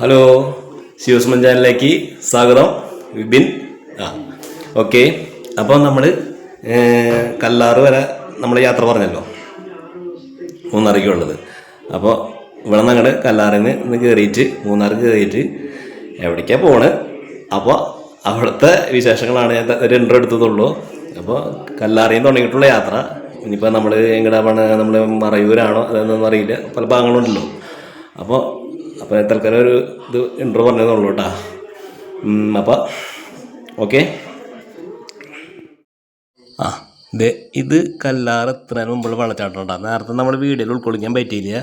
Hello ശിവസുമൻ ചാനലിലേക്ക് സ്വാഗതം. വിബിൻ ആ ഓക്കെ. അപ്പോൾ നമ്മൾ കല്ലാറ് വരെ നമ്മൾ യാത്ര പറഞ്ഞല്ലോ. മൂന്നാറിലേക്ക് ഉള്ളത്. അപ്പോൾ ഇവിടെ അങ്ങോട്ട് കല്ലാറിൽ നിന്ന് കയറിയിട്ട് മൂന്നാർക്ക് കയറിയിട്ട് എവിടേക്കാണ് പോണ്? അപ്പോൾ അവിടുത്തെ വിശേഷങ്ങളാണ് ഞാൻ ഒരു ഇൻട്രോ എടുത്തതുള്ളൂ. അപ്പോൾ കല്ലാറിയിൽ നിന്ന് തുടങ്ങിയിട്ടുള്ള യാത്ര. ഇനിയിപ്പോൾ നമ്മൾ എങ്ങടാണ് നമ്മൾ മറയൂരാണോ? അതെന്നൊന്നും അറിയില്ല പല ഭാഗങ്ങളുണ്ടല്ലോ. അപ്പോൾ അപ്പോൾ തൽക്കാലം ഒരു ഇത് ഇൻട്രോ പറഞ്ഞതെന്നുള്ളൂ കേട്ടോ. അപ്പോൾ ഓക്കെ ആ ഇത് ഇത് കല്ലാറ് എത്തുന്നതിന് മുമ്പുള്ള വെള്ളച്ചാട്ടം ഉണ്ടാകും നേരത്തെ നമ്മൾ വീഡിയോയിൽ ഉൾക്കൊള്ളിക്കാൻ പറ്റിയില്ല.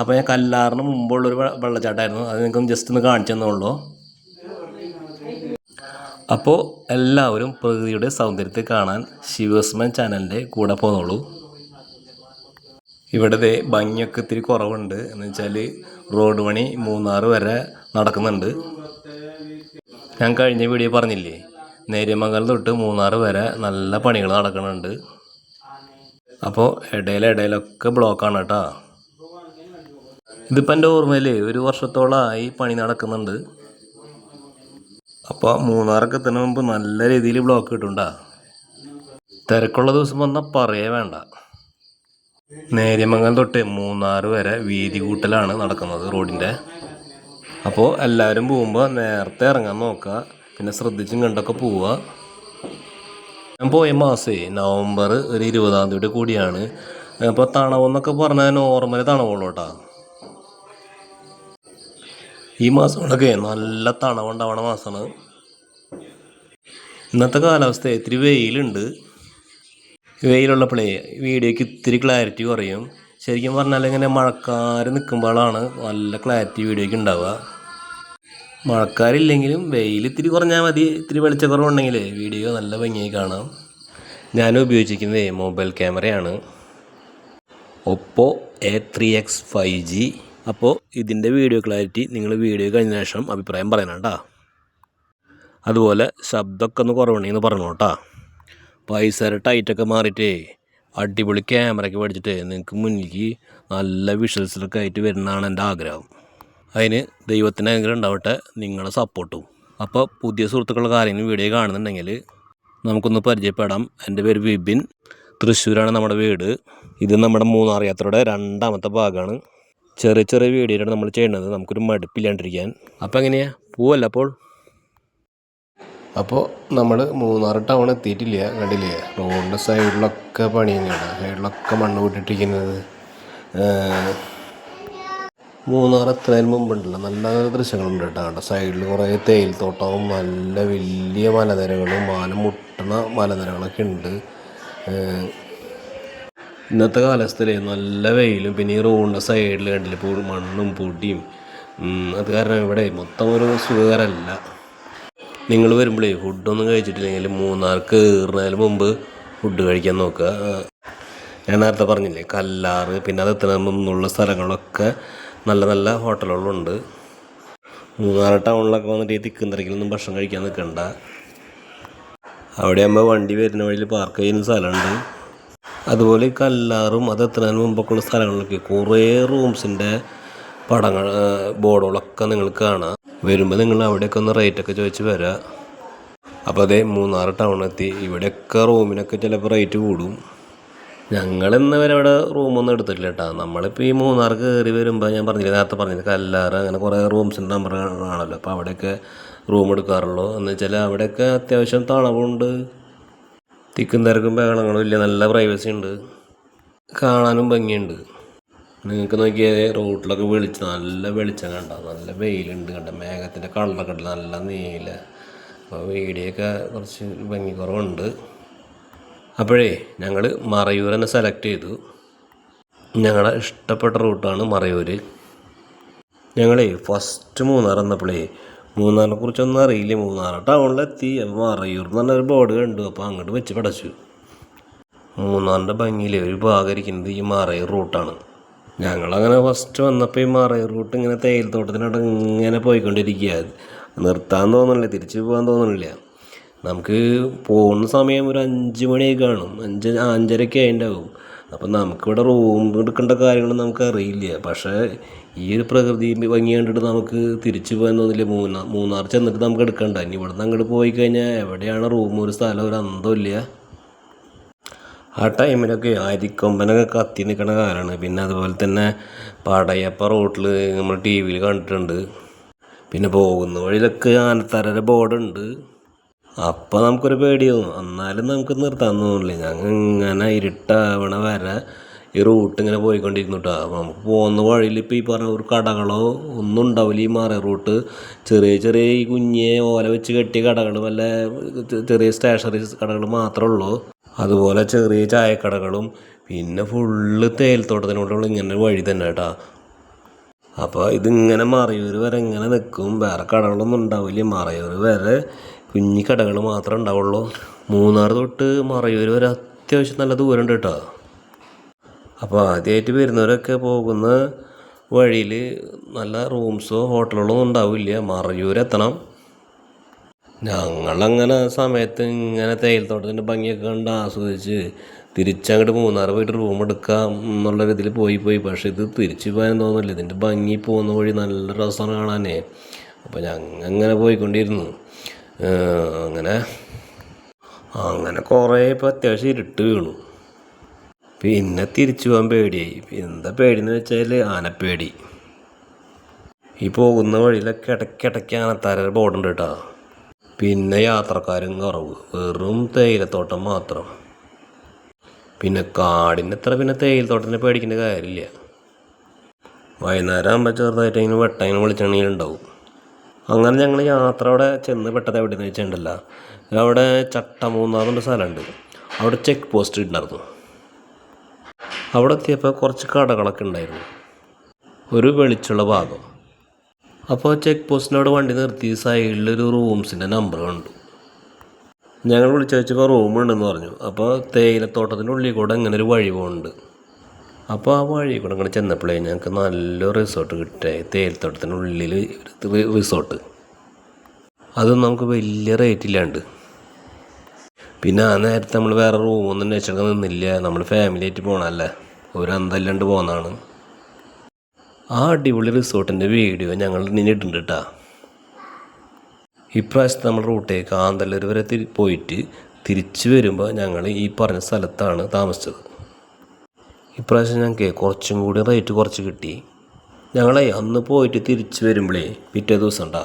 അപ്പോൾ ഞാൻ കല്ലാറിന് മുമ്പുള്ളൊരു വെള്ളച്ചാട്ടമായിരുന്നു അത് നിങ്ങൾക്ക് ജസ്റ്റ് ഒന്ന് കാണിച്ചു തന്നുള്ളൂ അപ്പോൾ എല്ലാവരും പ്രകൃതിയുടെ സൗന്ദര്യത്തെ കാണാൻ ശിവസ്മൻ ചാനലിന്റെ കൂടെ പോന്നോളൂ. ഇവിടെ ഭംഗിയൊക്കെ ഇത്തിരി കുറവുണ്ട്. എന്ന് വെച്ചാൽ റോഡ് പണി മൂന്നാർ വരെ നടക്കുന്നുണ്ട്. ഞാൻ കഴിഞ്ഞ വീഡിയോ പറഞ്ഞില്ലേ? നേര്യമംഗലം തൊട്ട് മൂന്നാർ വരെ നല്ല പണികൾ നടക്കുന്നുണ്ട്. അപ്പോൾ ഇടയിലിടയിലൊക്കെ ബ്ലോക്കാണ് കേട്ടോ. ഇതിപ്പോൾ എന്റെ ഓർമ്മയിൽ ഒരു വർഷത്തോളമായി പണി നടക്കുന്നുണ്ട്. അപ്പോൾ മൂന്നാറൊക്കെ എത്തുന്ന മുമ്പ് നല്ല രീതിയിൽ ബ്ലോക്ക് കിട്ടുണ്ടാ തിരക്കുള്ള ദിവസം വന്നാൽ പറയേ വേണ്ട. നേര്യമംഗലം തൊട്ട് മൂന്നാർ വരെ വീതി കൂട്ടലാണ് നടക്കുന്നത് റോഡിന്റെ. അപ്പോൾ എല്ലാവരും പോകുമ്പോൾ നേരത്തെ ഇറങ്ങാൻ നോക്കുക പിന്നെ ശ്രദ്ധിച്ചും കണ്ടൊക്കെ പോവുക. ഞാൻ പോയ മാസേ നവംബർ ഒരു ഇരുപതാം തീയതി കൂടിയാണ്. അപ്പോൾ തണവെന്നൊക്കെ പറഞ്ഞാൽ നോർമൽ തണവുള്ളൂ കേട്ടോ. ഈ മാസങ്ങളൊക്കെ നല്ല തണവുണ്ടാവണ മാസമാണ്. ഇന്നത്തെ കാലാവസ്ഥ ഇത്തിരി വെയിലുണ്ട്. വെയിലുള്ളപ്പോഴേ വീഡിയോയ്ക്ക് ഇത്തിരി ക്ലാരിറ്റി കുറയും. ശരിക്കും പറഞ്ഞാൽ ഇങ്ങനെ മഴക്കാർ നിൽക്കുമ്പോഴാണ് നല്ല ക്ലാരിറ്റി വീഡിയോയ്ക്ക് ഉണ്ടാവുക. മഴക്കാരില്ലെങ്കിലും വെയിൽ ഇത്തിരി കുറഞ്ഞാൽ മതി. ഇത്തിരി വെളിച്ചക്കുറവുണ്ടെങ്കിൽ വീഡിയോ നല്ല ഭംഗിയായി കാണാം. ഞാൻ ഉപയോഗിച്ചിരിക്കുന്നത് മൊബൈൽ ക്യാമറയാണ്. Oppo A three X five G. അപ്പോൾ ഇതിന്റെ വീഡിയോ ക്ലാരിറ്റി നിങ്ങൾ വീഡിയോ കഴിഞ്ഞ ശേഷം അഭിപ്രായം പറയണം കേട്ടോ. അതുപോലെ ശബ്ദമൊക്കെ ഒന്ന് കുറവുണ്ടെന്ന് പറഞ്ഞു കേട്ടോ പൈസയുടെ ടൈറ്റൊക്കെ മാറിയിട്ടേ അടിപൊളി ക്യാമറയൊക്കെ മേടിച്ചിട്ട് നിങ്ങൾക്ക് മുന്നിലേക്ക് നല്ല വിഷ്വൽസിലൊക്കെ ആയിട്ട് വരുന്നതാണ് എന്റെ ആഗ്രഹം. അതിന് ദൈവത്തിന് അനുഗ്രഹം ഉണ്ടാവട്ടെ നിങ്ങളുടെ സപ്പോർട്ടും അപ്പോൾ പുതിയ സുഹൃത്തുക്കളുടെ കാര്യങ്ങൾ വീഡിയോ കാണുന്നുണ്ടെങ്കിൽ നമുക്കൊന്ന് പരിചയപ്പെടാം. എന്റെ പേര് വിപിൻ. തൃശ്ശൂരാണ് നമ്മുടെ വീട്. ഇത് നമ്മുടെ മൂന്നാർ യാത്രയുടെ രണ്ടാമത്തെ ഭാഗമാണ്. ചെറിയ ചെറിയ വീഡിയോയാണ് നമ്മൾ ചെയ്യുന്നത്. നമുക്കൊരു മടുപ്പില്ലാണ്ടിരിക്കാൻ. അപ്പോൾ എങ്ങനെയാണ് പോവല്ല അപ്പോൾ? അപ്പോൾ നമ്മൾ മൂന്നാർ ടൗൺ എത്തിയിട്ടില്ല കണ്ടില്ലേ? റോഡിന്റെ സൈഡിലൊക്കെ പണി തന്നെയാണ് സൈഡിലൊക്കെ മണ്ണ് കൂട്ടിയിട്ടിരിക്കുന്നത് മൂന്നാർ എത്രയും മുമ്പുണ്ടല്ലോ നല്ല നല്ല ദൃശ്യങ്ങളുണ്ട് കേട്ടോ. സൈഡിൽ കുറേ തേയിലത്തോട്ടവും നല്ല വലിയ മലനിരകളും മാന മുട്ടണ മലനിരകളൊക്കെ ഉണ്ട്. ഇന്നത്തെ കാലാവസ്ഥയിൽ നല്ല വെയിലും പിന്നെ ഈ റോഡിന്റെ സൈഡിൽ കണ്ടില്ല മണ്ണും പൊടിയും. അത് കാരണം ഇവിടെ മൊത്തം ഒരു സുഖകരമല്ല. നിങ്ങൾ വരുമ്പോഴേ ഫുഡൊന്നും കഴിച്ചിട്ടില്ലെങ്കിൽ മൂന്നാർക്ക് കയറുന്നതിന് മുമ്പ് ഫുഡ് കഴിക്കാൻ നോക്കുക. ഞാൻ നേരത്തെ പറഞ്ഞില്ലേ കല്ലാറ് പിന്നെ അത് എത്തുന്നതിന് മുന്നുള്ള സ്ഥലങ്ങളൊക്കെ നല്ല നല്ല ഹോട്ടലുകളുണ്ട്. മൂന്നാർ ടൗണിലൊക്കെ വന്നിട്ട് ഈ തിക്കും തിരക്കിലൊന്നും ഭക്ഷണം കഴിക്കാൻ നിൽക്കണ്ട. അവിടെ ആകുമ്പോൾ വണ്ടി വരുന്ന വഴിയിൽ പാർക്ക് ചെയ്യുന്ന സ്ഥലമുണ്ട്. അതുപോലെ കല്ലാറും അത് എത്തുന്നതിന് മുമ്പൊക്കെ ഉള്ള സ്ഥലങ്ങളിലൊക്കെ കുറേ റൂംസിന്റെ പടങ്ങൾ ബോർഡുകളൊക്കെ നിങ്ങൾക്ക് കാണാം വരുമ്പോൾ നിങ്ങൾ അവിടെയൊക്കെ ഒന്ന് റേറ്റൊക്കെ ചോദിച്ച് വരാം. അപ്പോൾ അതേ മൂന്നാർ എത്തി. ഇവിടെയൊക്കെ റൂമിനൊക്കെ ചിലപ്പോൾ റേറ്റ് കൂടും. ഞങ്ങളിന്ന് വരെ അവിടെ റൂമൊന്നും എടുത്തിട്ടില്ല കേട്ടോ നമ്മളിപ്പോൾ ഈ മൂന്നാർ കയറി വരുമ്പോൾ ഞാൻ പറഞ്ഞില്ല നേരത്തെ പറഞ്ഞില്ല കല്ലാറ് അങ്ങനെ കുറേ റൂംസിന്റെ നമ്പർ ആണല്ലോ അപ്പോൾ അവിടെയൊക്കെ റൂം എടുക്കാറുള്ളൂ. എന്ന് വെച്ചാൽ അവിടെയൊക്കെ അത്യാവശ്യം തണവുണ്ട്. തിക്കും തിരക്കും ബഹളങ്ങളും ഇല്ല. നല്ല പ്രൈവസി ഉണ്ട്. കാണാനും ഭംഗിയുണ്ട്. നിങ്ങൾക്ക് നോക്കിയാൽ റോട്ടിലൊക്കെ വെളിച്ചം നല്ല വെളിച്ചം കണ്ട? നല്ല വെയിലുണ്ട് കണ്ട? മേഘത്തിന്റെ കളറൊക്കെ ഉണ്ട് നല്ല നീല. അപ്പോൾ വീടിയൊക്കെ കുറച്ച് ഭംഗി കുറവുണ്ട് അപ്പോഴേ ഞങ്ങൾ മറയൂർ തന്നെ സെലക്ട് ചെയ്തു. ഞങ്ങളുടെ ഇഷ്ടപ്പെട്ട റൂട്ടാണ് മറയൂർ. ഞങ്ങളേ ഫസ്റ്റ് മൂന്നാർ എന്നപ്പോഴേ മൂന്നാറിനെ കുറിച്ചൊന്നും അറിയില്ല. മൂന്നാർ ടൗണിലെത്തി. മറയൂർ എന്ന് പറഞ്ഞൊരു ബോർഡ് കണ്ടു. അപ്പോൾ അങ്ങോട്ട് വെച്ച് പടച്ചു. മൂന്നാറിന്റെ ഭംഗിയിൽ ഒരു ഭാഗം ഇരിക്കുന്നത് ഈ മറയൂർ റൂട്ടാണ്. ഞങ്ങളങ്ങനെ ഫസ്റ്റ് വന്നപ്പോൾ ഈ റൂട്ട് ഇങ്ങനെ തേയിലത്തോട്ടത്തിനോട് ഇങ്ങനെ പോയിക്കൊണ്ടിരിക്കുക. നിർത്താൻ തോന്നുന്നില്ല തിരിച്ചു പോകാൻ തോന്നുന്നില്ല. നമുക്ക് പോകുന്ന സമയം ഒരു അഞ്ച് മണിയൊക്കെ കാണും. അഞ്ച് അഞ്ചരയൊക്കെ ആയിണ്ടാവും. അപ്പം നമുക്കിവിടെ റൂം എടുക്കേണ്ട കാര്യങ്ങൾ നമുക്ക് അറിയില്ല പക്ഷേ ഈ ഒരു പ്രകൃതി ഭംഗി കണ്ടിട്ട് നമുക്ക് തിരിച്ചു പോകാൻ തോന്നില്ല. മൂന്നാർ മൂന്നാർ ചെന്നിട്ട് നമുക്ക് എടുക്കണ്ട. ഇനി ഇവിടെ നിന്ന് അങ്ങോട്ട് പോയി കഴിഞ്ഞാൽ എവിടെയാണ് റൂം ഒരു സ്ഥലം ഒരു അന്തമില്ല ആ ടൈമിലൊക്കെ അരിക്കൊമ്പനൊക്കെ കത്തി നിൽക്കുന്ന കാലമാണ് പിന്നെ അതുപോലെ തന്നെ പടയപ്പ റോട്ടിൽ നമ്മൾ ടി വിയിൽ കണ്ടിട്ടുണ്ട്. പിന്നെ പോകുന്ന വഴിയിലൊക്കെ ആനത്തറയുടെ ബോർഡുണ്ട്. അപ്പം നമുക്കൊരു പേടിയാവും. എന്നാലും നമുക്ക് നിർത്താൻ തോന്നില്ല. ഞങ്ങൾ ഇങ്ങനെ ഇരുട്ടാവണ വരെ ഈ റൂട്ട് ഇങ്ങനെ പോയിക്കൊണ്ടിരുന്നു കേട്ടോ അപ്പോൾ നമുക്ക് പോകുന്ന വഴിയിൽ ഇപ്പോൾ ഈ പറഞ്ഞ ഒരു കടകളോ ഒന്നും ഉണ്ടാവില്ല ഈ മാറിയ റൂട്ട്. ചെറിയ ചെറിയ ഈ കുഞ്ഞെ ഓല വെച്ച് കെട്ടിയ കടകൾ വല്ല ചെറിയ സ്റ്റേഷനറി കടകൾ മാത്രമേ ഉള്ളൂ. അതുപോലെ ചെറിയ ചായക്കടകളും പിന്നെ ഫുള്ള് തേയിലത്തോട്ടത്തിനോടുള്ള ഇങ്ങനെ വഴി തന്നെ കേട്ടോ അപ്പോൾ ഇതിങ്ങനെ മറയൂർ വരെ ഇങ്ങനെ നിൽക്കും വേറെ കടകളൊന്നും ഉണ്ടാവില്ല. മറയൂർ വരെ കുഞ്ഞി കടകൾ മാത്രമേ ഉണ്ടാവുള്ളൂ. മൂന്നാർ തൊട്ട് മറയൂർ വരെ അത്യാവശ്യം നല്ല ദൂരം ഉണ്ട് കേട്ടോ അപ്പോൾ ആദ്യമായിട്ട് വരുന്നവരൊക്കെ പോകുന്ന വഴിയിൽ നല്ല റൂംസോ ഹോട്ടലുകളോ ഒന്നും ഉണ്ടാവില്ല. മറയൂർ എത്തണം ഞങ്ങളങ്ങനെ സമയത്ത് ഇങ്ങനെ തേയിലത്തോട്ടത്തിന്റെ ഭംഗിയൊക്കെ കണ്ട് ആസ്വദിച്ച് തിരിച്ചങ്ങോട്ട് മൂന്നാർ പോയിട്ട് റൂം എടുക്കാം എന്നുള്ള രീതിയിൽ പോയി പോയി. പക്ഷേ ഇത് തിരിച്ചു പോകാൻ തോന്നില്ല ഇതിന്റെ ഭംഗി പോകുന്ന വഴി നല്ല രസമാണ് കാണാനേ അപ്പോൾ ഞങ്ങൾ അങ്ങനെ പോയിക്കൊണ്ടിരുന്നു അങ്ങനെ. അങ്ങനെ കുറേ ഇപ്പോൾ അത്യാവശ്യം ഇരുട്ട് വീണു. പിന്നെ തിരിച്ചു പോകാൻ പേടിയായി. എന്താ പേടി എന്ന് വെച്ചാൽ ആനപ്പേടി. ഈ പോകുന്ന വഴിയിലൊക്കെ ഇടയ്ക്കിടയ്ക്ക് ആനത്താരൊരു ബോർഡുണ്ട് കേട്ടോ. പിന്നെ യാത്രക്കാരും കുറവ് വെറും തേയിലത്തോട്ടം മാത്രം. പിന്നെ കാടിന്റെ അത്ര പിന്നെ തേയിലത്തോട്ടത്തിനെ പേടിക്കേണ്ട കാര്യമില്ല. വൈകുന്നേരം ആകുമ്പോൾ ചെറുതായിട്ട് അതിന് വെട്ടങ്ങനെ ഉണ്ടാവും. അങ്ങനെ ഞങ്ങൾ യാത്ര അവിടെ ചെന്ന് പെട്ടത് എവിടെയെന്ന് വെച്ചിട്ടുണ്ടല്ല. അവിടെ ചട്ടമൂന്നാറുണ്ട് സ്ഥലമുണ്ട്. അവിടെ ചെക്ക് പോസ്റ്റ് ഉണ്ടായിരുന്നു അവിടെ എത്തിയപ്പോൾ കുറച്ച് കടകളൊക്കെ ഉണ്ടായിരുന്നു. ഒരു വെളിച്ചുള്ള ഭാഗം. അപ്പോൾ ചെക്ക് പോസ്റ്റിനോട് വണ്ടി നിർത്തി സൈഡിലൊരു റൂംസിന്റെ നമ്പർ കണ്ടു. ഞങ്ങൾ വിളിച്ചു വെച്ചപ്പോൾ റൂമുണ്ടെന്ന് പറഞ്ഞു. അപ്പോൾ തേയിലത്തോട്ടത്തിന്റെ ഉള്ളിൽ കൂടെ അങ്ങനെ ഒരു വഴി പോകുന്നുണ്ട് അപ്പോൾ ആ വഴി കൂടെ ഇങ്ങനെ ചെന്നപ്പോഴേ ഞങ്ങൾക്ക് നല്ലൊരു റിസോർട്ട് കിട്ടിയ തേയിലത്തോട്ടത്തിന്റെ ഉള്ളിൽ റിസോർട്ട് അത് നമുക്ക് വലിയ റേറ്റ് ഇല്ലാണ്ട്. പിന്നെ ആ നേരത്തെ നമ്മൾ വേറെ റൂമൊന്നും അന്വേഷിച്ചൊക്കെ നിന്നില്ല. നമ്മൾ ഫാമിലി ആയിട്ട് പോകണമല്ലേ ഒരു അന്തല്ലാണ്ട് പോകുന്നതാണ് ആ അടിപൊളി റിസോർട്ടിന്റെ വീഡിയോ ഞങ്ങൾ നിന്നിട്ടുണ്ട് കേട്ടോ ഇപ്രാവശ്യത്തെ നമ്മൾ റൂട്ടേ കാന്തല്ലൂർ വരെ പോയിട്ട് തിരിച്ചു വരുമ്പോൾ ഞങ്ങൾ ഈ പറഞ്ഞ സ്ഥലത്താണ് താമസിച്ചത്. ഇപ്രാവശ്യം ഞങ്ങൾക്ക് കുറച്ചും കൂടി റേറ്റ് കുറച്ച് കിട്ടി. ഞങ്ങളെ അന്ന് പോയിട്ട് തിരിച്ചു വരുമ്പോഴേ പിറ്റേ ദിവസം ഉണ്ടാ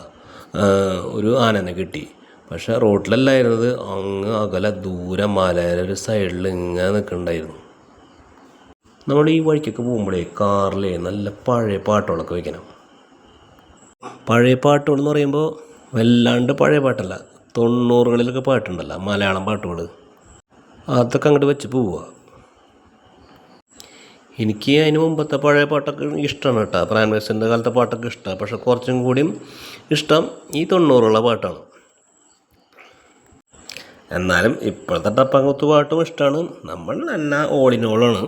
ഒരു ആനനെ കിട്ടി. പക്ഷേ റോട്ടിലല്ലായിരുന്നത് അങ്ങ് അകലെ ദൂരെ മലയുടെ ഒരു സൈഡിൽ ഇങ്ങനെ നിൽക്കുന്നുണ്ടായിരുന്നു നമ്മൾ ഈ വഴിക്കൊക്കെ പോകുമ്പോഴേ കാറിലേ നല്ല പഴയ പാട്ടുകളൊക്കെ വയ്ക്കണം പഴയ പാട്ടുകൾ എന്ന് പറയുമ്പോൾ വല്ലാണ്ട് പഴയ പാട്ടല്ല തൊണ്ണൂറുകളിലൊക്കെ പാട്ടുണ്ടല്ലോ മലയാളം പാട്ടുകൾ അതൊക്കെ അങ്ങോട്ട് വെച്ച് പോവുക എനിക്ക് അതിന് മുമ്പത്തെ പഴയ പാട്ടൊക്കെ ഇഷ്ടമാണ് കേട്ടോ. പ്രാൻവേഴ്സിന്റെ കാലത്തെ പാട്ടൊക്കെ ഇഷ്ടമാണ് പക്ഷെ കുറച്ചും കൂടിയും ഇഷ്ടം ഈ തൊണ്ണൂറുള്ള പാട്ടാണ്. എന്നാലും ഇപ്പോഴത്തെ ടപ്പങ്ങുത്ത് പാട്ടും ഇഷ്ടമാണ് നമ്മൾ നല്ല ഓളിനോളാണ്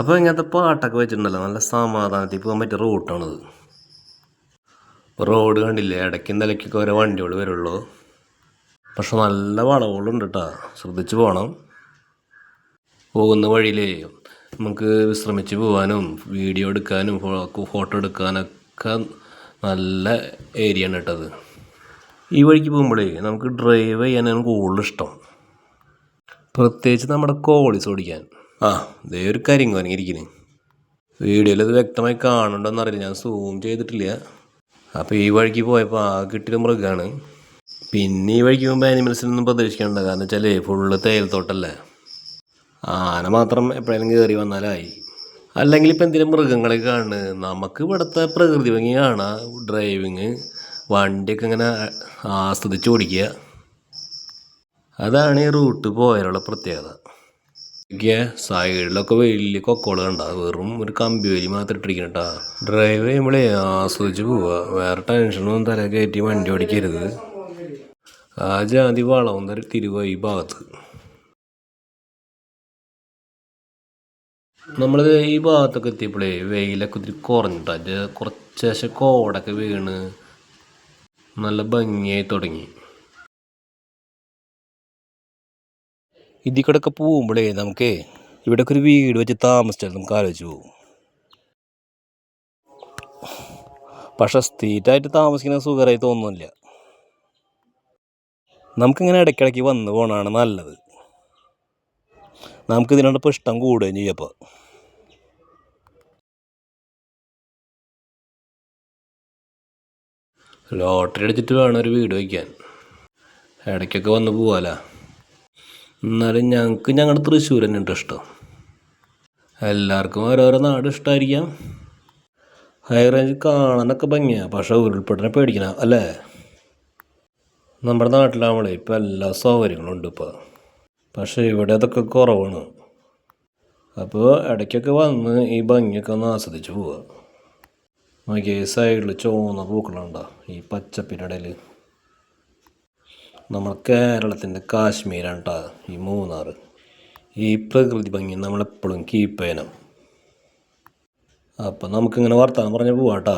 അപ്പോൾ ഇങ്ങനത്തെ പാട്ടൊക്കെ വെച്ചിട്ടുണ്ടല്ലോ നല്ല സമാധാനത്തിൽ പോകാൻ പറ്റിയ റൂട്ടാണത് റോഡ് കണ്ടില്ലേ ഇടയ്ക്കും നിലയ്ക്കൊക്കെ ഓരോ വണ്ടികൾ വരുള്ളൂ. പക്ഷെ നല്ല വളവുകളുണ്ട് കേട്ടോ ശ്രദ്ധിച്ച് പോകണം പോകുന്ന വഴിയിലേ നമുക്ക് വിശ്രമിച്ച് പോകാനും വീഡിയോ എടുക്കാനും ഫോട്ടോ എടുക്കാനൊക്കെ നല്ല ഏരിയ ആണ് കേട്ടത് ഈ വഴിക്ക് പോകുമ്പോഴേ നമുക്ക് ഡ്രൈവ് ചെയ്യാനാണ് കൂടുതൽ ഇഷ്ടം. പ്രത്യേകിച്ച് നമ്മുടെ കോളിസ് ഓടിക്കാൻ. ആ ദേ ഒരു കാര്യം ഇരിക്കുന്നു വീഡിയോയിൽ അത് വ്യക്തമായി കാണുന്നുണ്ടോന്ന് അറിയില്ല ഞാൻ സൂം ചെയ്തിട്ടില്ല. അപ്പോൾ ഈ വഴിക്ക് പോയപ്പോൾ ആ കിട്ടിയ മൃഗമാണ് പിന്നെ ഈ വഴിക്ക് പോകുമ്പോൾ ആനിമൽസിനൊന്നും പ്രതീക്ഷിക്കേണ്ട. കാരണം വെച്ചാൽ ഫുള്ള് തേയിലത്തോട്ടല്ലേ. ആന മാത്രം എപ്പോഴെങ്കിലും കയറി വന്നാലായി. അല്ലെങ്കിൽ ഇപ്പം എന്തിനും മൃഗങ്ങളെ കാണുന്നത് നമുക്ക് ഇവിടുത്തെ പ്രകൃതി ഭംഗി കാണാം. ഡ്രൈവിങ് വണ്ടിയൊക്കെ ഇങ്ങനെ ആസ്വദിച്ച് ഓടിക്കുക. അതാണ് ഈ റൂട്ട് പോയാലുള്ള പ്രത്യേകത. ഒക്കെ സൈഡിലൊക്കെ വലിയ കൊക്കോളുകൾ ഉണ്ടാകും വെറും ഒരു കമ്പി വലി മാത്രം ഇട്ടിരിക്കണം കേട്ടാ ഡ്രൈവ് ചെയ്യുമ്പോഴേ ആസ്വദിച്ച് പോവുക വേറെ ടെൻഷനൊന്നും തല കയറ്റി വണ്ടി ഓടിക്കരുത്. ആ ജാതി വളവും തരം തിരുവ ഈ ഭാഗത്ത്. നമ്മൾ ഈ ഭാഗത്തൊക്കെ എത്തിയപ്പോഴേ വെയിലൊക്കെ ഒത്തിരി കുറഞ്ഞിട്ടാ. കുറച്ച് ശേഷം കോടൊക്കെ വീണ് നല്ല ഭംഗിയായി തുടങ്ങി. ഇതിൽ കൂടെ ഒക്കെ പോകുമ്പോഴേ നമുക്കേ ഇവിടെയൊക്കെ ഒരു വീട് വെച്ച് താമസിച്ചാൽ നമുക്ക് ആലോചിച്ച് പോകും പക്ഷെ സ്ഥിരമായിട്ട് താമസിക്കുന്ന സുഖമായി തോന്നുന്നില്ല. നമുക്കിങ്ങനെ ഇടയ്ക്കിടയ്ക്ക് വന്നു പോകണമാണ് നല്ലത്. നമുക്ക് ഇതിനോടൊപ്പം ഇഷ്ടം കൂടുകയും ചെയ്യപ്പോൾ ലോട്ടറി അടിച്ചിട്ട് വേണം ഒരു വീട് വയ്ക്കാൻ. ഇടയ്ക്കൊക്കെ വന്ന് പോവാലോ. എന്നാലും ഞങ്ങൾക്ക് ഞങ്ങളുടെ തൃശ്ശൂർ തന്നെ ഉണ്ട് ഇഷ്ടം എല്ലാവർക്കും ഓരോരോ നാട് ഇഷ്ടമായിരിക്കാം ഹൈ റേഞ്ച് കാണാനൊക്കെ ഭംഗിയാണ് പക്ഷേ ഉരുൾപൊട്ടനെ പേടിക്കണം അല്ലേ? നമ്മുടെ നാട്ടിലാവുമ്പോൾ ഇപ്പം എല്ലാ സൗകര്യങ്ങളും ഉണ്ട് ഇപ്പോൾ പക്ഷേ ഇവിടെ അതൊക്കെ കുറവാണ്. അപ്പോൾ ഇടയ്ക്കൊക്കെ വന്ന് ഈ ഭംഗിയൊക്കെ ഒന്ന് ആസ്വദിച്ച് പോവുക നോക്കിയാൽ ഈ സൈഡിൽ ചുവന്ന പൂക്കളുണ്ടോ? ഈ പച്ചപ്പിന്റെ നമ്മൾ കേരളത്തിന്റെ കാശ്മീരാണ് കേട്ടോ ഈ മൂന്നാർ ഈ പ്രകൃതി ഭംഗി നമ്മളെപ്പോഴും കീപ്പ് ചെയ്യണം. അപ്പം നമുക്കിങ്ങനെ വർത്താനം പറഞ്ഞ് പോവാം കേട്ടോ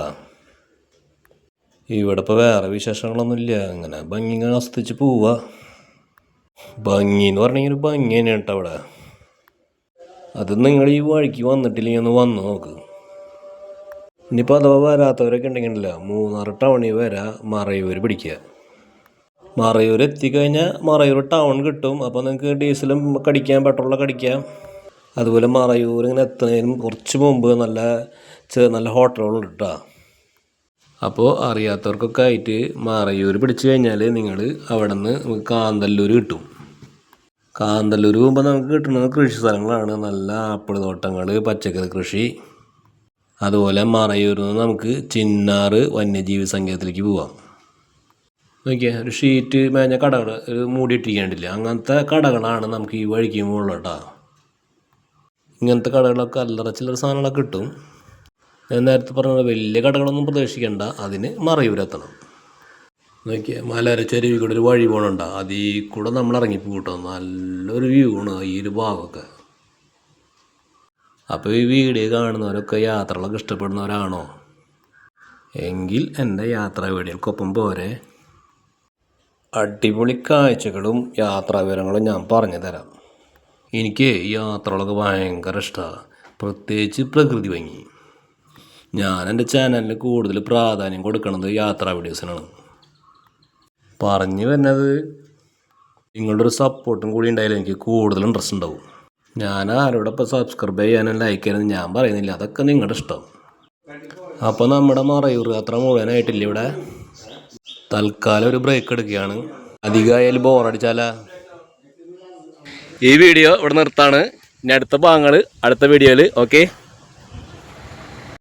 ഇവിടെ ഇപ്പോൾ വേറെ വിശേഷങ്ങളൊന്നുമില്ല. അങ്ങനെ ഭംഗി ഇങ്ങനെ ആസ്വദിച്ച് പോവുക ഭംഗി എന്ന് പറഞ്ഞെങ്കിൽ ഭംഗി തന്നെയാണ് കേട്ടോ അവിടെ അത് നിങ്ങൾ ഈ വഴിക്ക് വന്നിട്ടില്ലെങ്കിൽ ഒന്ന് വന്ന് നോക്ക്. ഇനിയിപ്പോൾ അഥവാ വരാത്തവരൊക്കെ ഉണ്ടെങ്കിലല്ല മൂന്നാർ ടൗണിൽ വരാ മറയൂർ പിടിക്കുക. മറയൂർ എത്തിക്കഴിഞ്ഞാൽ മറയൂർ ടൗൺ കിട്ടും. അപ്പോൾ നിങ്ങൾക്ക് ഡീസലും കടിക്കാം പെട്രോളൊക്കെ അടിക്കാം അതുപോലെ മറയൂർ ഇങ്ങനെ എത്തുന്നതിനും കുറച്ച് മുമ്പ് നല്ല നല്ല ഹോട്ടലുകളുണ്ട് കേട്ടോ അപ്പോൾ അറിയാത്തവർക്കൊക്കെ ആയിട്ട് മറയൂർ പിടിച്ചു കഴിഞ്ഞാൽ നിങ്ങൾ അവിടെ നിന്ന് കാന്തല്ലൂർ കിട്ടും. കാന്തല്ലൂർ പോകുമ്പോൾ നമുക്ക് കിട്ടുന്നത് കൃഷി സ്ഥലങ്ങളാണ്. നല്ല ആപ്പിൾ തോട്ടങ്ങൾ പച്ചക്കറി കൃഷി. അതുപോലെ മറയൂരിൽ നിന്ന് നമുക്ക് ചിന്നാറ് വന്യജീവി സങ്കേതത്തിലേക്ക് പോവാം. നോക്കിയേ ഒരു ഷീറ്റ് മേഞ്ഞ കടകൾ മൂടിയിട്ടിരിക്കേണ്ടില്ല? അങ്ങനത്തെ കടകളാണ് നമുക്ക് ഈ വഴിക്ക് മുകളിൽ ഇങ്ങനത്തെ കടകളൊക്കെ അല്ലറ ചില്ലറ സാധനങ്ങളൊക്കെ കിട്ടും. ഞാൻ നേരത്തെ പറഞ്ഞ വലിയ കടകളൊന്നും പ്രതീക്ഷിക്കേണ്ട. അതിന് മറയൂരെത്തണം. നോക്കിയേ ചെരുവിൽ കൂടെ ഒരു വഴി പോകണുണ്ട അതിൽ കൂടെ നമ്മൾ ഇറങ്ങിപ്പോ കിട്ടും നല്ലൊരു വ്യൂ ആണ് ഈ ഒരു ഭാഗമൊക്കെ. അപ്പോൾ ഈ വീഡിയോ കാണുന്നവരൊക്കെ യാത്രകളൊക്കെ ഇഷ്ടപ്പെടുന്നവരാണോ? എങ്കിൽ എന്റെ യാത്രാ വീഡിയോക്കൊപ്പം പോരെ. അടിപൊളി കാഴ്ചകളും യാത്രാ വിവരങ്ങളും ഞാൻ പറഞ്ഞു തരാം. എനിക്ക് യാത്രകളൊക്കെ ഭയങ്കര ഇഷ്ടമാണ് പ്രത്യേകിച്ച് പ്രകൃതി ഭംഗി. ഞാൻ എന്റെ ചാനലിൽ കൂടുതൽ പ്രാധാന്യം കൊടുക്കുന്നത് യാത്രാ വീഡിയോസിനാണ് പറഞ്ഞു വരുന്നത് നിങ്ങളുടെ ഒരു സപ്പോർട്ടും കൂടി ഉണ്ടായാലും എനിക്ക് കൂടുതൽ ഇൻട്രസ്റ്റ് ഉണ്ടാവും. ഞാൻ ആരോടൊപ്പം സബ്സ്ക്രൈബ് ചെയ്യാനും ലൈക്ക് ചെയ്യാനും ഞാൻ പറയുന്നില്ല. അതൊക്കെ നിങ്ങളുടെ ഇഷ്ടം. അപ്പോൾ നമ്മുടെ മറയൂർ യാത്ര മുഴുവനായിട്ടില്ല ഇവിടെ? തൽക്കാലം ഒരു ബ്രേക്ക് എടുക്കുകയാണ്. അധികമായാലും ബോറടിച്ചാലാ ഈ വീഡിയോ ഇവിടെ നിർത്താണ്. ഇനി അടുത്ത ഭാഗങ്ങൾ അടുത്ത വീഡിയോയിൽ ഓക്കെ